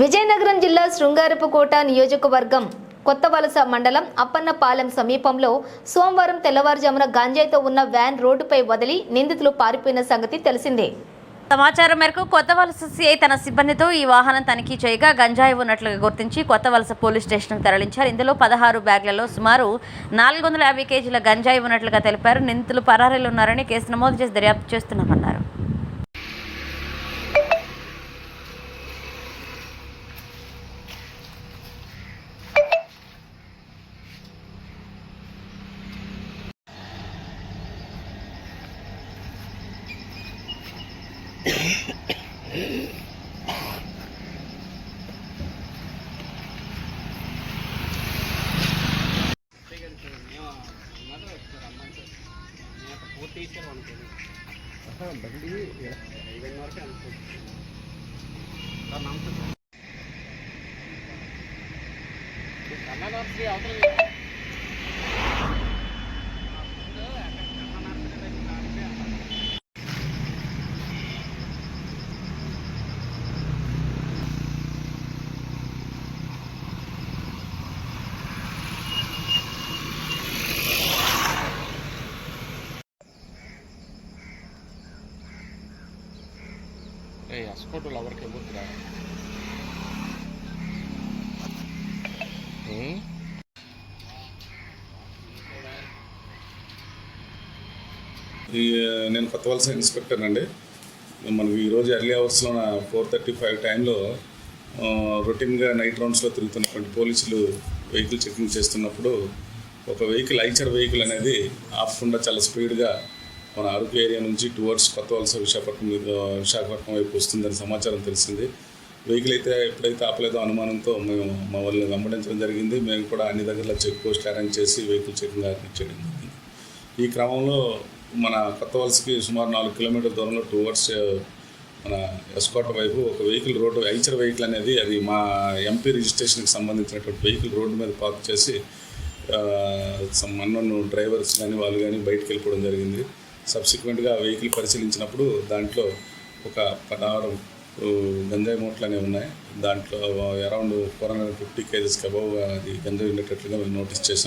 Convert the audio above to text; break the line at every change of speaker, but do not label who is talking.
విజయనగరం జిల్లా శృంగారపుకోట నియోజకవర్గం కొత్త వలస మండలం అప్పన్నపాలెం సమీపంలో సోమవారం తెల్లవారుజామున గాంజాయితో ఉన్న వ్యాన్ రోడ్డుపై వదిలి నిందితులు పారిపోయిన సంగతి తెలిసిందే.
సమాచారం మేరకు కొత్త వలస సిఐ తన సిబ్బందితో ఈ వాహనం తనిఖీ చేయగా గంజాయి ఉన్నట్లుగా గుర్తించి కొత్త వలస పోలీస్ స్టేషన్కు తరలించారు. ఇందులో పదహారు బ్యాగ్లలో సుమారు నాలుగు వందల యాభై కేజీల గంజాయి ఉన్నట్లుగా తెలిపారు. నిందితులు పరారీలు ఉన్నారని కేసు నమోదు చేసి దర్యాప్తు చేస్తున్నామన్నారు.
అవసరం ఏ
ఎవరికి నేను కొత్తవలస ఇన్స్పెక్టర్ అండి. మనకి ఈరోజు ఎర్లీ అవర్స్లో నా ఫోర్ థర్టీ ఫైవ్ టైంలో రొటీన్గా నైట్ రౌండ్స్లో తిరుగుతున్నటువంటి పోలీసులు వెహికల్ చెకింగ్ చేస్తున్నప్పుడు ఒక వెహికల్ ఐచర్ వెహికల్ అనేది ఆపకుండా చాలా స్పీడ్గా మన అరకు ఏరియా నుంచి టువర్డ్స్ కొత్త వలస విశాఖపట్నం మీద విశాఖపట్నం వైపు వస్తుందని సమాచారం తెలిసింది. వెహికల్ అయితే ఎప్పుడైతే ఆపలేదో అనుమానంతో మేము మా వాళ్ళని వెంబడించడం జరిగింది. మేము కూడా అన్ని దగ్గరలో చెక్ పోస్ట్ అరేంజ్ చేసి వెహికల్ చెకింగ్ చేయడం జరిగింది. ఈ క్రమంలో మన కొత్త వలసకి సుమారు నాలుగు కిలోమీటర్ దూరంలో టువర్డ్స్ మన ఎస్కోట వైపు ఒక వెహికల్ రోడ్డు ఐచర్ వెహికల్ అనేది అది మా ఎంపీ రిజిస్ట్రేషన్కి సంబంధించినటువంటి వెహికల్ రోడ్డు మీద పార్క్ చేసి మన్నను డ్రైవర్స్ కానీ వాళ్ళు కానీ బయటకు వెళ్ళిపోవడం జరిగింది. సబ్సిక్వెంట్గా వెహికల్ పరిశీలించినప్పుడు దాంట్లో ఒక పదహారు గంజాయి మూటలు అనేవి ఉన్నాయి. దాంట్లో అరౌండ్ ఫోర్ హండ్రెడ్ ఫిఫ్టీ కేజెస్కి అబవ్ అది గంజాయి ఉండేటట్లుగా మేము నోటీస్ చేసాం